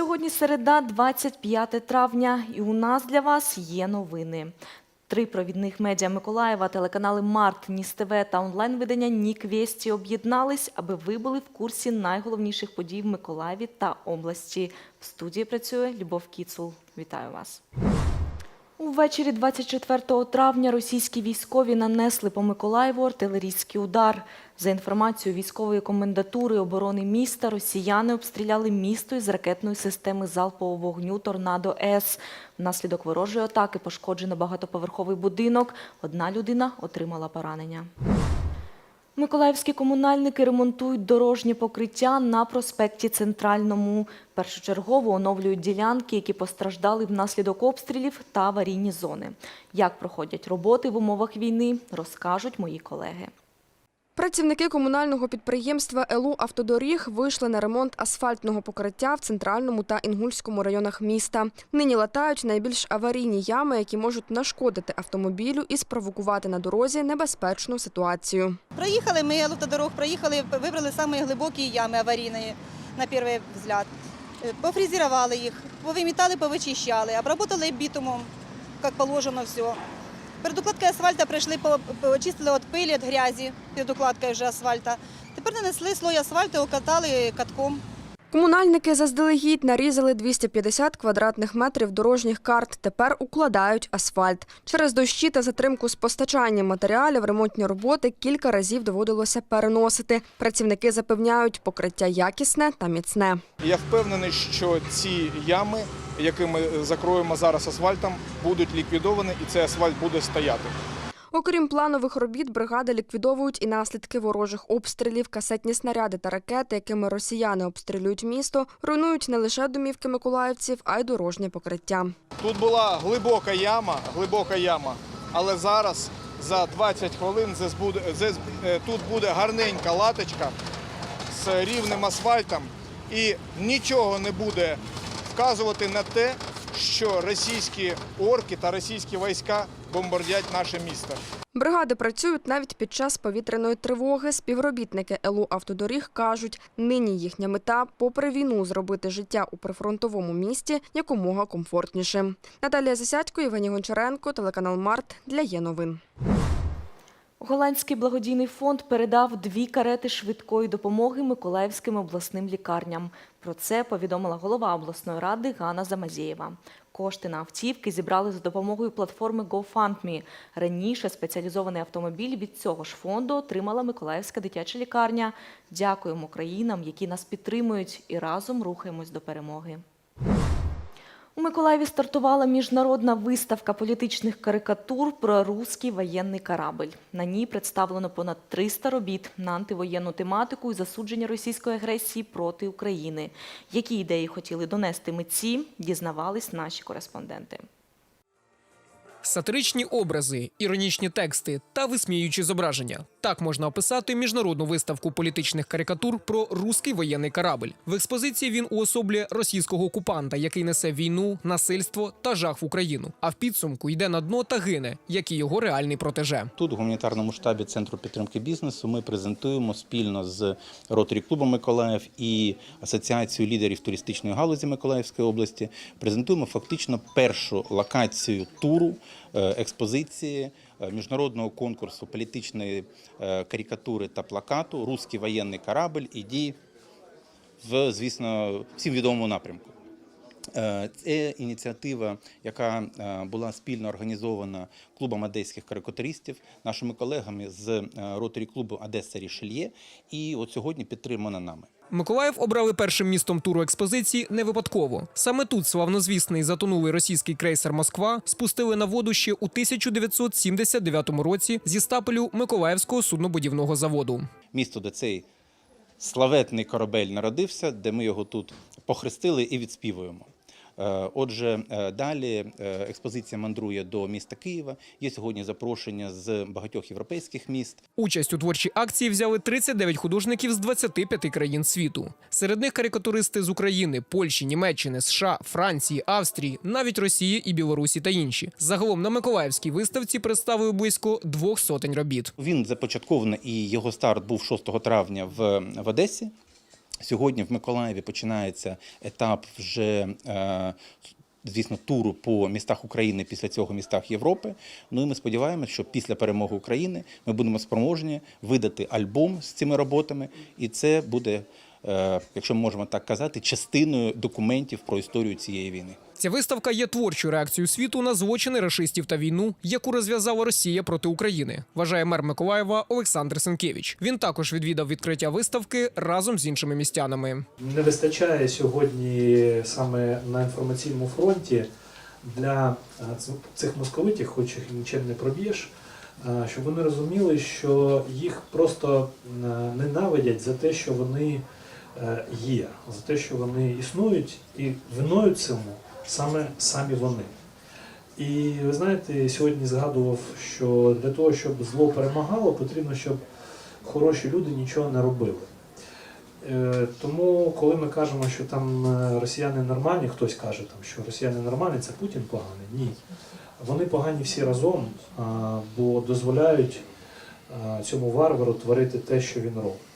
Сьогодні середа, 25 травня, і у нас для вас є новини. Три провідних медіа Миколаєва, телеканали Март, Ніс ТВ та онлайн-видання Нік Вєсті об'єднались, аби ви були в курсі найголовніших подій в Миколаєві та області. В студії працює Любов Кіцул. Вітаю вас. Увечері 24 травня російські військові нанесли по Миколаєву артилерійський удар. За інформацією військової комендатури оборони міста, росіяни обстріляли місто із ракетної системи залпового вогню «Торнадо С». Внаслідок ворожої атаки пошкоджено багатоповерховий будинок. Одна людина отримала поранення. Миколаївські комунальники ремонтують дорожнє покриття на проспекті Центральному. Першочергово оновлюють ділянки, які постраждали внаслідок обстрілів та аварійні зони. Як проходять роботи в умовах війни, розкажуть мої колеги. Працівники комунального підприємства ЕЛУ «Автодоріг» вийшли на ремонт асфальтного покриття в центральному та інгульському районах міста. Нині латають найбільш аварійні ями, які можуть нашкодити автомобілю і спровокувати на дорозі небезпечну ситуацію. Проїхали ми автодорог, проїхали, вибрали самі глибокі ями аварійні, на перший взгляд. Е, Пофрезерували їх, повимітали, повичищали, обработали бітумом, як положено все. Перед укладкою асфальта прийшли, очистили від пилі, від грязі, перед укладкою вже асфальта. Тепер нанесли слой асфальту, укатали катком. Комунальники заздалегідь нарізали 250 квадратних метрів дорожніх карт. Тепер укладають асфальт. Через дощі та затримку з постачанням матеріалів ремонтні роботи кілька разів доводилося переносити. Працівники запевняють, покриття якісне та міцне. Я впевнений, що ці ями, які ми закроємо зараз асфальтом, будуть ліквідовані і цей асфальт буде стояти. Окрім планових робіт, бригади ліквідовують і наслідки ворожих обстрілів, касетні снаряди та ракети, якими росіяни обстрілюють місто, руйнують не лише домівки миколаївців, а й дорожнє покриття. Тут була глибока яма, глибока яма, але зараз за 20 хвилин е, тут буде гарненька латочка з рівним асфальтом. І нічого не буде вказувати на те, що російські орки та російські війська бомбардять наше місто. Бригади працюють навіть під час повітряної тривоги. Співробітники ЕЛУ «Автодоріг» кажуть, нині їхня мета, попри війну, зробити життя у прифронтовому місті якомога комфортнішим. Наталія Засядько, Євгеній Гончаренко, телеканал Март для Є новин. Голландський благодійний фонд передав дві карети швидкої допомоги Миколаївським обласним лікарням. Про це повідомила голова обласної ради Ганна Замазєєва. Кошти на автівки зібрали за допомогою платформи GoFundMe. Раніше спеціалізований автомобіль від цього ж фонду отримала Миколаївська дитяча лікарня. Дякуємо країнам, які нас підтримують, і разом рухаємось до перемоги. У Миколаєві стартувала міжнародна виставка політичних карикатур про руський воєнний корабль. На ній представлено понад 300 робіт на антивоєнну тематику і засудження російської агресії проти України. Які ідеї хотіли донести митці, дізнавались наші кореспонденти. Сатиричні образи, іронічні тексти та висміюючі зображення. Так можна описати міжнародну виставку політичних карикатур про руський воєнний корабль. В експозиції він уособлює російського окупанта, який несе війну, насильство та жах в Україну. А в підсумку йде на дно та гине, як і його реальний протеже. Тут, у гуманітарному штабі Центру підтримки бізнесу, ми презентуємо спільно з Ротарі клубом Миколаїв і Асоціацією лідерів туристичної галузі Миколаївської області. Презентуємо фактично першу локацію туру експозиції е, міжнародного конкурсу політичної е, карикатури та плакату Руський воєнний корабль іді в, звісно, всім відомому напрямку. Е, Це ініціатива, яка е, була спільно організована клубом одеських карикатуристів, нашими колегами з роторі клубу Одеса Рішельє, і от сьогодні підтримана нами. Миколаїв обрали першим містом туру експозиції не випадково. Саме тут славнозвісний затонулий російський крейсер Москва спустили на воду ще у 1979 році зі стапелю Миколаївського суднобудівного заводу. Місто, де цей славетний корабель народився, де ми його тут похрестили і відспівуємо. Е, Отже, е, далі е, експозиція мандрує до міста Києва. Є сьогодні запрошення з багатьох європейських міст. Участь у творчій акції взяли 39 художників з 25 країн світу. Серед них карикатуристи з України, Польщі, Німеччини, США, Франції, Австрії, навіть Росії і Білорусі та інші. Загалом на Миколаївській виставці представили близько двох сотень робіт. Він започаткований і його старт був 6 травня в, в Одесі. Сьогодні в Миколаєві починається етап вже. Е, Звісно, туру по містах України після цього містах Європи. Ну і ми сподіваємося, що після перемоги України ми будемо спроможні видати альбом з цими роботами, і це буде, якщо ми можемо так казати, частиною документів про історію цієї війни. Ця виставка є творчою реакцією світу на злочини рашистів та війну, яку розв'язала Росія проти України. Вважає мер Миколаєва Олександр Сенкевич. Він також відвідав відкриття виставки разом з іншими містянами. Не вистачає сьогодні саме на інформаційному фронті для е, цих московитів, хоч їх нічим не проб'єш, е, щоб вони розуміли, що їх просто е, ненавидять за те, що вони е, є, за те, що вони існують, і виною цьому саме самі вони. І ви знаєте, сьогодні згадував, що для того, щоб зло перемагало, потрібно, щоб хороші люди нічого не робили. Е, Тому, коли ми кажемо, що там е, росіяни нормальні, хтось каже, там, що росіяни нормальні, це Путін поганий. Ні. Вони погані всі разом, бо дозволяють цьому варвару творити те, що він робить.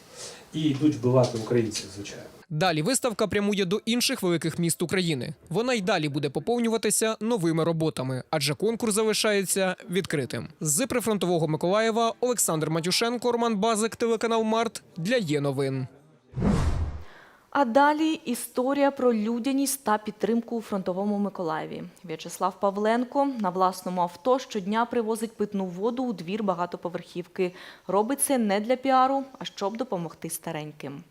І йдуть вбивати українців, звичайно. Далі виставка прямує до інших великих міст України. Вона й далі буде поповнюватися новими роботами, адже конкурс залишається відкритим. З прифронтового Миколаєва Олександр Матюшенко, Роман Базик, телеканал Март для є новин. А далі історія про людяність та підтримку у фронтовому Миколаєві. В'ячеслав Павленко на власному авто щодня привозить питну воду у двір багатоповерхівки. Робить це не для піару, а щоб допомогти стареньким.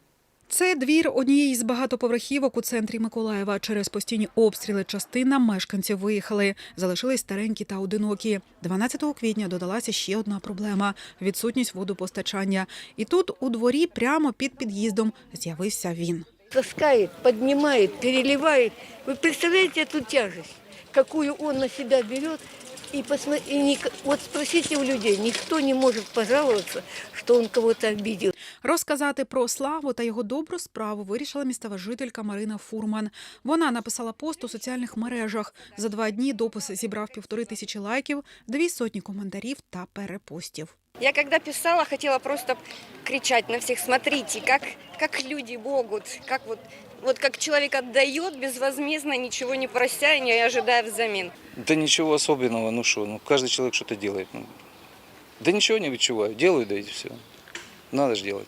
Це двір однієї з багатоповерхівок у центрі Миколаєва. Через постійні обстріли частина мешканців виїхали. Залишились старенькі та одинокі. 12 квітня додалася ще одна проблема – відсутність водопостачання. І тут у дворі прямо під під'їздом з'явився він. Таскает, поднимает, переливает. Вы представляете эту тяжесть, какую он на себя берет? И, посмо- и ник- вот спросите у людей, никто не может пожаловаться, что он кого-то обидел. Розказати про славу та його добру справу вирішила місцева жителька Марина Фурман. Вона написала пост у соціальних мережах. За два дні допис зібрав півтори тисячі лайків, дві сотні коментарів та перепостів. Я когда писала, хотела просто кричать на всех, смотрите, как, как люди могут, как вот, вот как человек отдает безвозмездно, ничего не прося и не ожидая взамен. Да ничего особенного, ну что, ну каждый человек что-то делает. Ну, да ничего не відчуваю, делаю, да и все. Надо ж делать.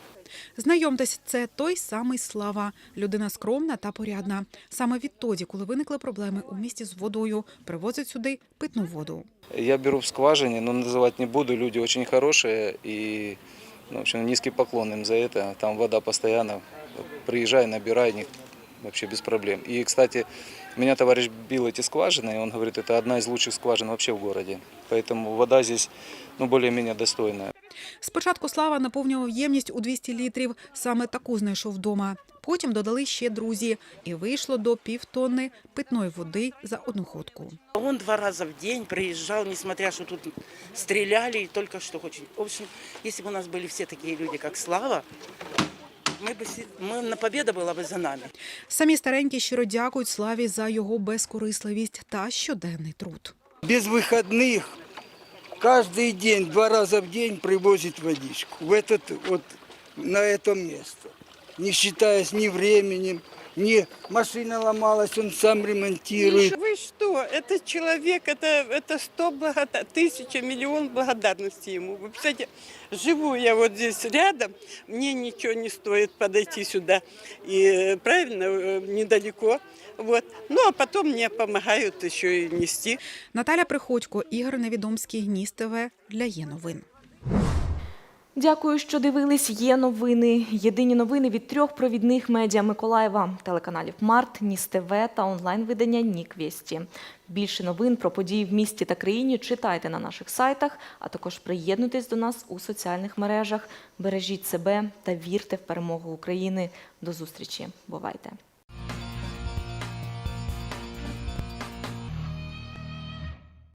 Знайомтесь, це той самий Слава, людина скромна та порядна. Саме відтоді, коли виникли проблеми у місті з водою, привозить сюди питну воду. Я беру в скважине, но называть не буду, люди очень хорошие и ну, в общем, низкий поклон им за это. Там вода постоянно, приезжай, набирай, не- вообще без проблем. И, кстати, меня товарищ бил эти скважины, и он говорит, это одна из лучших скважин вообще в городе. Поэтому вода здесь ну, более-менее достойная. Спочатку Слава наповнював ємність у 200 літрів. Саме таку знайшов вдома. Потім додали ще друзі, і вийшло до півтонни питної води за одну ходку. Он два раза в день приезжал, несмотря, что тут стреляли, и только что очень... В общем, если бы у нас были все такие люди, как Слава, мы бы, си- мы, на победа была бы за нами. Самі старенькі щиро дякують Славі за його безкорисливість та щоденний труд. без выходных каждый день, два раза в день привозит водичку в этот, вот, на это место. Не считаясь ни временем, ни машина ломалась, он сам ремонтирует. Вы что? Это человек, это, это сто благодар... тысяча, миллион благодарности ему. Вы представляете, живу я вот здесь рядом, мне ничего не стоит подойти сюда, и э, правильно, э, недалеко. Вот. Ну, а потом мне помогают еще и нести. Наталя Приходько, Ігор Невідомський, Ніс ТВ для є новин. Дякую, що дивились. Є новини. Єдині новини від трьох провідних медіа Миколаєва, телеканалів Март, Ніс та онлайн-видання Нік Вєсті. Більше новин про події в місті та країні читайте на наших сайтах, а також приєднуйтесь до нас у соціальних мережах. Бережіть себе та вірте в перемогу України. До зустрічі. Бувайте!